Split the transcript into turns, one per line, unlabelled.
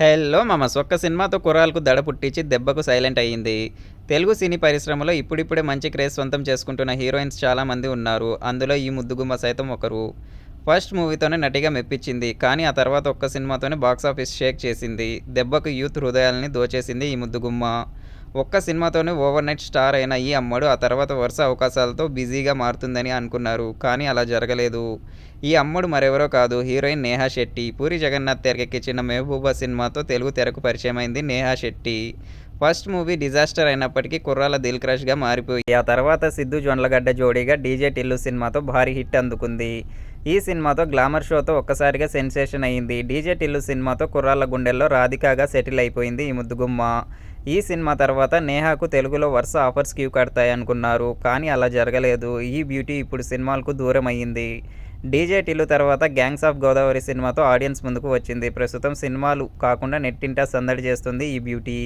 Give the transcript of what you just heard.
Hello మామస్ ఒక్క సినిమాతో కుర్రాళ్ళకు దడ పుట్టించి దెబ్బకు సైలెంట్ అయ్యింది. తెలుగు సినీ పరిశ్రమలో ఇప్పుడిప్పుడే మంచి క్రేజ్ సొంతం చేసుకుంటున్న హీరోయిన్స్ చాలామంది ఉన్నారు. అందులో ఈ ముద్దుగుమ్మ సైతం ఒకరు. ఫస్ట్ మూవీతోనే నటిగా మెప్పించింది కానీ ఆ తర్వాత ఒక్క సినిమాతోనే బాక్సాఫీస్ షేక్ చేసింది. దెబ్బకు యూత్ హృదయాల్ని దోచేసింది ఈ ముద్దుగుమ్మ. ఒక్క సినిమాతోనే ఓవర్ నైట్ స్టార్ అయిన ఈ అమ్మడు ఆ తర్వాత వరుస అవకాశాలతో బిజీగా మారుతుందని అనుకున్నారు కానీ అలా జరగలేదు. ఈ అమ్మడు మరెవరో కాదు హీరోయిన్ నేహా శెట్టి. పూరి జగన్నాథ్ తెరకెక్కించిన మెహబూబా సినిమాతో తెలుగు తెరకు పరిచయమైంది Neha Shetty. First movie disaster అయినప్పటికీ కుర్రాల దిల్ క్రష్గా మారిపోయి ఆ తర్వాత సిద్ధు జొండ్లగడ్డ జోడీగా డీజే టిల్లు సినిమాతో భారీ హిట్ అందుకుంది. ఈ సినిమాతో గ్లామర్ షోతో ఒక్కసారిగా సెన్సేషన్ అయింది. డీజే టిల్లు సినిమాతో కుర్రాళ్ళ గుండెల్లో రాధికాగా సెటిల్ అయిపోయింది ఈ ముద్దుగుమ్మ. ఈ సినిమా తర్వాత నేహాకు తెలుగులో వరుస ఆఫర్స్ క్యూ కడతాయి అనుకున్నారు కానీ అలా జరగలేదు. ఈ బ్యూటీ ఇప్పుడు సినిమాలకు దూరం అయ్యింది. డీజే టిల్లు తర్వాత గ్యాంగ్స్ ఆఫ్ గోదావరి సినిమాతో ఆడియన్స్ ముందుకు వచ్చింది. ప్రస్తుతం సినిమాలు కాకుండా నెట్టింటా సందడి చేస్తుంది ఈ బ్యూటీ.